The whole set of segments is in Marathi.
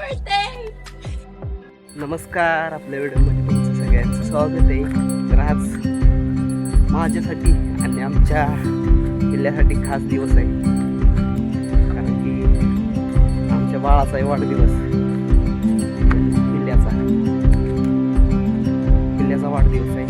birthday! नमस्कार आपल्या व्हिडिओमध्ये तुमचं सगळ्यांचं स्वागत आहे. तर आज माझ्यासाठी आणि आमच्या किल्ल्यासाठी खास दिवस आहे. कारण की आमच्या बाळाचा आहे वाढदिवस. किल्ल्याचा. किल्ल्याचा वाढदिवस आहे.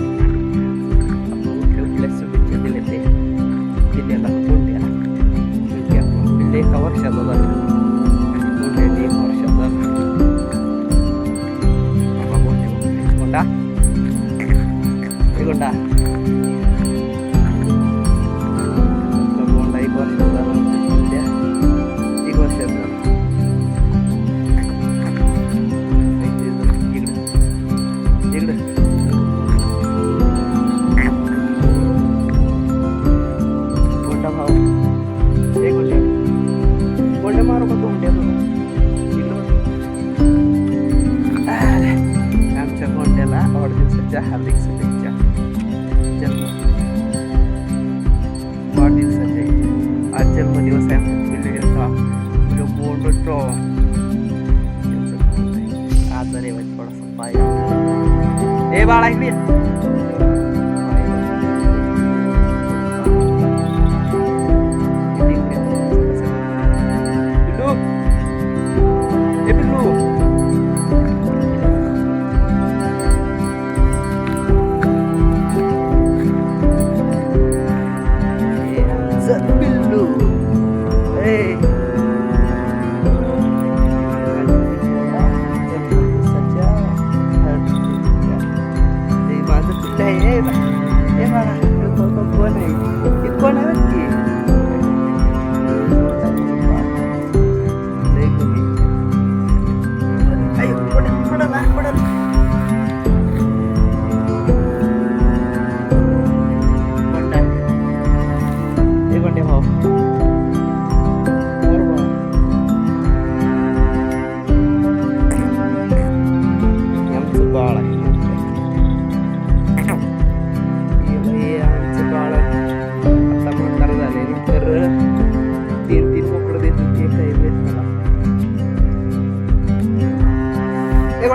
आजार आहे थोडासा पाय ए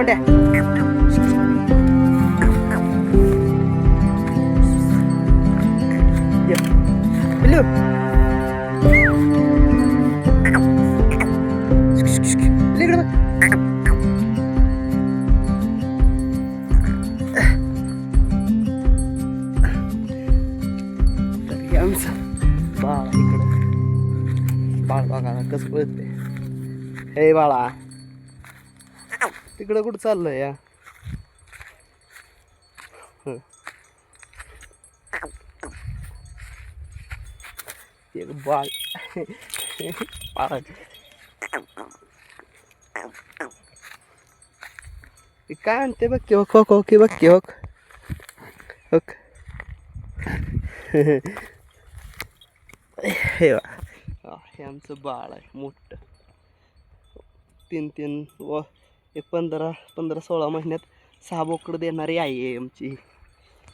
हे कोणत्या ये. पिल्लू पिल्लू इकडे बघ. तर हे आमचं बाळ इकडं बाळ बघा कसं पळते हे बाळा तिकडं कुठं चाललं या? एक बाळ. काय आणते बघ किवक हो ओके बघ किवक. हो हे हे आमचं बाळ आहे मोठं. तीन तीन व एक पंधरा पंधरा सोळा महिन्यात सहा बोकडं देणारी आई आहे आमची.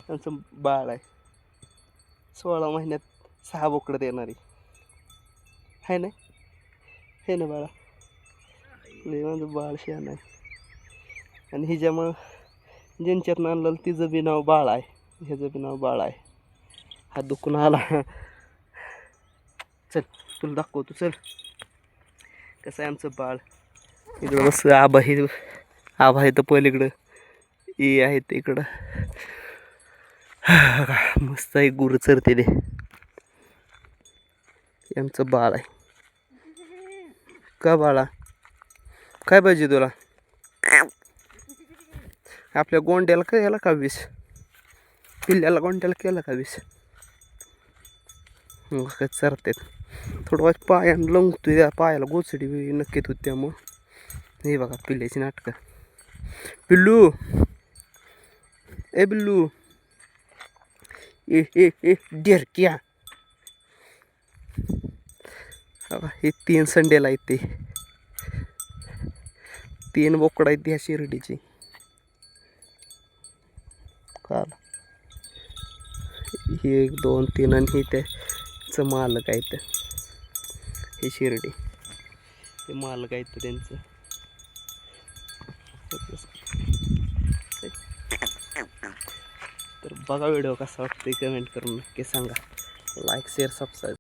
आमचं बाळ आहे. सोळा महिन्यात सहा बोकडं देणारी. आहे ना? हे ना बाळा? माझं बाळ शान आहे. आणि हिच्यामुळं ज्यांच्यातनं आणलं तिचं बी नाव बाळ आहे. ह्याचं बी नाव बाळ आहे. हा दुखून आला. चल तुला दाखवतो. चल. कसं आहे आमचं बाळ? इकडं मस्त आभा हे आभा आहे तर पलीकडं. ई आहे ते इकडं. मस्त आहे गुरु चरते ते. आमचं बाळ आहे. का बाळा? काय पाहिजे तुला? आपल्या गोंड्याला केला का वीस पिल्ल्याला गोंड्याला केला का वीस मग काय चरतात. थोडं वाज पायानं लंगतोय त्या पायाला गोचडी बी नक्कीच होती त्यामुळं. हे बघा पिल्ल्याची नाटकं. पिल्लू! ए बिल्लू ए ए ए डेर क्या! बघा, हे तीन संडेला आहेत ते. तीन बोकडं आहेत ह्या शिर्डीची. काल. हे एक दोन तीन आणि हे त्याचं मालक आहेत. तर हे शिर्डी. हे मालक आहेत त्यांचं. तर बघा व्हिडिओ कसा वाटतोय कमेंट करून नक्की सांगा. Like share subscribe